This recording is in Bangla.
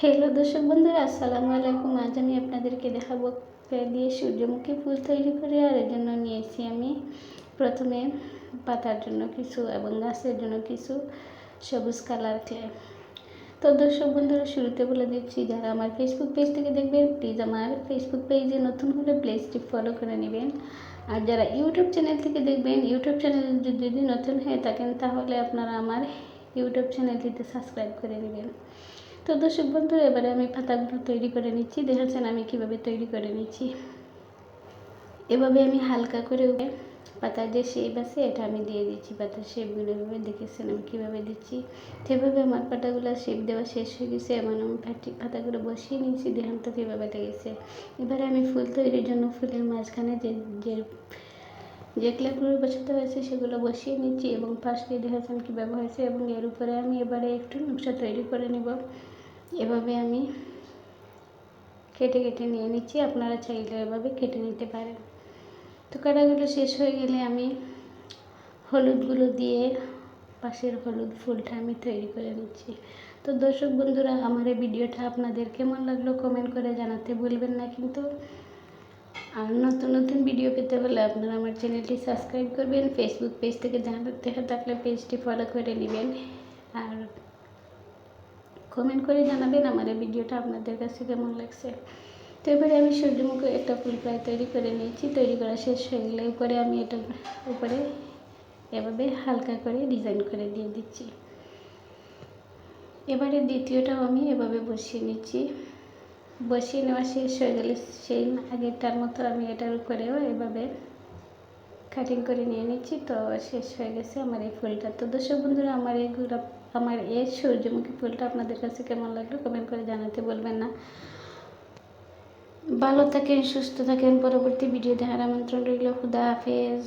হ্যালো দর্শক বন্ধুরা, আসসালামু আলাইকুম। আজ আমি আপনাদেরকে দেখাবো দিয়ে সূর্যমুখী ফুল তৈরি করে, আর এর জন্য নিয়েছি আমি প্রথমে পাতার জন্য কিছু এবং গাছের জন্য কিছু সবুজ কালার ক্লে তো দর্শক বন্ধুরা, শুরুতে বলে দিচ্ছি, যারা আমার ফেসবুক পেজ থেকে দেখবেন প্লিজ আমার ফেসবুক পেজে নতুন হলে প্লেসটি ফলো করে নেবেন। আর যারা ইউটিউব চ্যানেল থেকে দেখবেন ইউটিউব চ্যানেল যদি নতুন হয়ে থাকেন, তাহলে আপনারা আমার ইউটিউব চ্যানেলটিতে সাবস্ক্রাইব করে নেবেন। তো দর্শক বন্ধুরা, এবারে আমি পাতাগুলো তৈরি করে নিচ্ছি। দেখেছেন আমি কীভাবে তৈরি করে নিচ্ছি। এভাবে আমি হালকা করে পাতার যে শেপ আছে, এটা আমি দিয়ে দিচ্ছি পাতার শেপগুলো এভাবে দেখেছেন আমি কীভাবে দিচ্ছি। সেভাবে আমার পাতাগুলো শেপ দেওয়া শেষ হয়ে গেছে, এমন আমি পাটি পাতাগুলো বসিয়ে নিয়েছি দেখুন তো কীভাবে লেগেছে। এবারে আমি ফুল তৈরির জন্য ফুলের মাঝখানে যে যে যে ক্লেপগুলো বসাতে হয়েছে, সেগুলো বসিয়ে নিচ্ছি এবং পাশ দিয়ে দেখেছেন কীভাবে হয়েছে এবং এর উপরে আমি এবারে একটু নকশা তৈরি করে নেব। এভাবে আমি কেটে কেটে নিয়ে নিচ্ছি। আপনারা চাইলে এভাবে কেটে নিতে পারেন। তো কাটাগুলো শেষ হয়ে গেলে আমি হলুদগুলো দিয়ে পাশের হলুদ ফুলটা আমি তৈরি করে নিচ্ছি। তো দর্শক বন্ধুরা, আমার এই ভিডিওটা আপনাদের কেমন লাগল কমেন্ট করে জানাতে ভুলবেন না কিন্তু। আর নতুন নতুন ভিডিও পেতে হলে আপনারা আমার চ্যানেলটি সাবস্ক্রাইব করবেন ফেসবুক পেজ থেকে দেখা থাকলে পেজটি ফলো করে নেবেন। আর কমেন্ট করে জানাবেন আমার এই ভিডিওটা আপনাদের কাছে কেমন লাগছে। তো এবারে আমি সূর্যমুখী একটা ফুল প্রায় তৈরি করে নিয়েছি। তৈরি করা শেষ হয়ে গেলে উপরে আমি এটা উপরে এভাবে হালকা করে ডিজাইন করে দিয়ে দিচ্ছি। এবারে দ্বিতীয়টাও আমি এভাবে বসিয়ে নিচ্ছি। বসিয়ে নেওয়া শেষ হয়ে গেলে সেই আগেরটার মতো আমি এটার উপরেও এভাবে কাটিং করে নিয়ে নিচ্ছি, তো শেষ হয়ে গেছে আমার এই ফুলটা। তো দর্শক বন্ধুরা, আমার এই গোলাপ, আমার এই সূর্যমুখী ফুলটা আপনাদের কাছে কেমন লাগল কমেন্ট করে জানাতে বলবেন না। ভালো থাকেন, সুস্থ থাকেন, পরবর্তী ভিডিও দেখার আমন্ত্রণ রইল। খুদা হাফেজ।